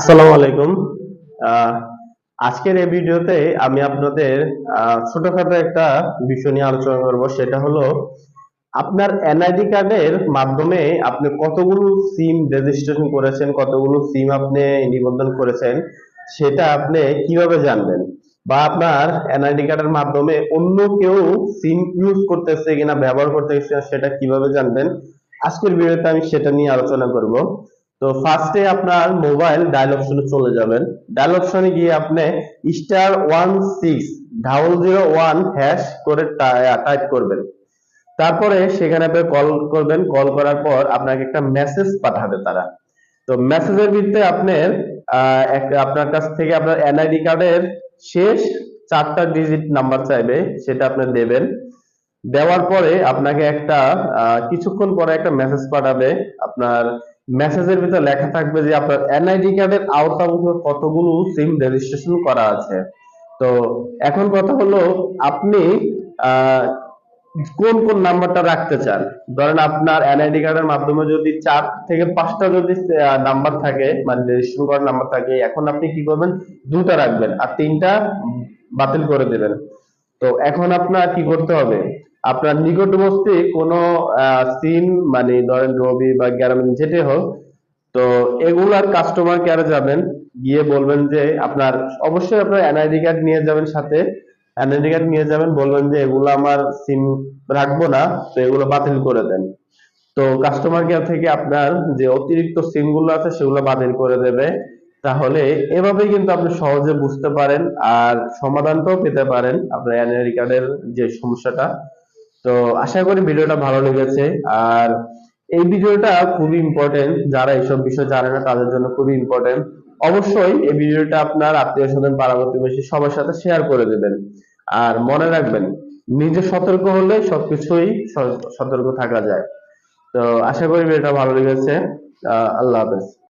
আসসালামু আলাইকুম। আজকের এই ভিডিওতে আমি আপনাদের ছোটখাটো একটা বিষয় নিয়ে আলোচনা করব। সেটা হলো, আপনার এনআইডি কার্ডের মাধ্যমে আপনি কতগুলো সিম রেজিস্ট্রেশন করেছেন, কতগুলো সিম আপনি নিবন্ধন করেছেন, সেটা আপনি কীভাবে জানবেন? বা আপনার এনআইডি কার্ডের মাধ্যমে অন্য কেউ সিম ইউজ করতেছে কিনা, ব্যবহার করতেছে সেটা কীভাবে জানবেন? আজকের ভিডিওতে আমি সেটা নিয়ে আলোচনা করব। তো ফার্স্টে আপনার মোবাইল ডায়াল অপশনে চলে যাবেন। ডায়াল অপশনে গিয়ে আপনি star one six double zero one hash করে টাইপ করবেন। তারপরে সেখানে আপনি কল করবেন। কল করার পর আপনাকে একটা মেসেজ পাঠাবে তারা। তো মেসেজের ভিতরে আপনার আপনার কাছ থেকে আপনার এনআইডি কার্ডের শেষ চারটা ডিজিট নাম্বার চাইবে, সেটা আপনি দেবেন। দেওয়ার পরে আপনাকে একটা কিছুক্ষণ পরে একটা মেসেজ পাঠাবে আপনার মেসেজের ভিতরে লেখা থাকবে যে আপনার এনআইডি কার্ডের আওতাভুক্ত কতগুলো সিম রেজিস্ট্রেশন করা আছে। তো এখন কথা হলো, আপনি কোন কোন নাম্বারটা রাখতে চান? ধরেন আপনার এনআইডি কার্ডের মাধ্যমে যদি চার থেকে পাঁচটা যদি নাম্বার থাকে মানে রেজিস্ট্রেশন করার নাম্বার থাকে, এখন আপনি কি করবেন? দুটা রাখবেন, আর তিনটা বাতিল করে দেবেন। তো এখন আপনার কি করতে হবে? আপনার নিকটবর্তী কোনো সিম মানে ধরেন রবি বা গ্রামীণ যেটাই হোক, তো এগুলার কাস্টমার কেয়ারে যাবেন, গিয়ে বলবেন যে আপনার, অবশ্যই আপনার এনআইডি কার্ড নিয়ে যাবেন সাথে। এনআইডি কার্ড নিয়ে যাবেন, বলবেন যে এগুলো আমার সিম রাখব না, তো এগুলো বাতিল করে দেন। তো কাস্টমার কেয়ার থেকে আপনার যে অতিরিক্ত সিমগুলো আছে, সেগুলো বাতিল করে দেবে। তাহলে এভাবেই কিন্তু আপনি সহজে বুঝতে পারেন, আর সমাধানটাও পেতে পারেন আপনার এনআইডি কার্ডের যে সমস্যাটা। তো আশা করি ভিডিওটা ভালো লেগেছে। আর এই ভিডিওটা খুবই ইম্পর্টেন্ট যারা এইসব বিষয় জানে না, তাদের জন্য খুবই ইম্পর্টেন্ট অবশ্যই এই ভিডিওটা আপনার আত্মীয় স্বজন পাড়া প্রতিবেশী সবার সাথে শেয়ার করে দেবেন। আর মনে রাখবেন, নিজে সতর্ক হলে সবকিছুই সতর্ক থাকা যায়। তো আশা করি ভিডিওটা ভালো লেগেছে। আল্লাহ হাফেজ।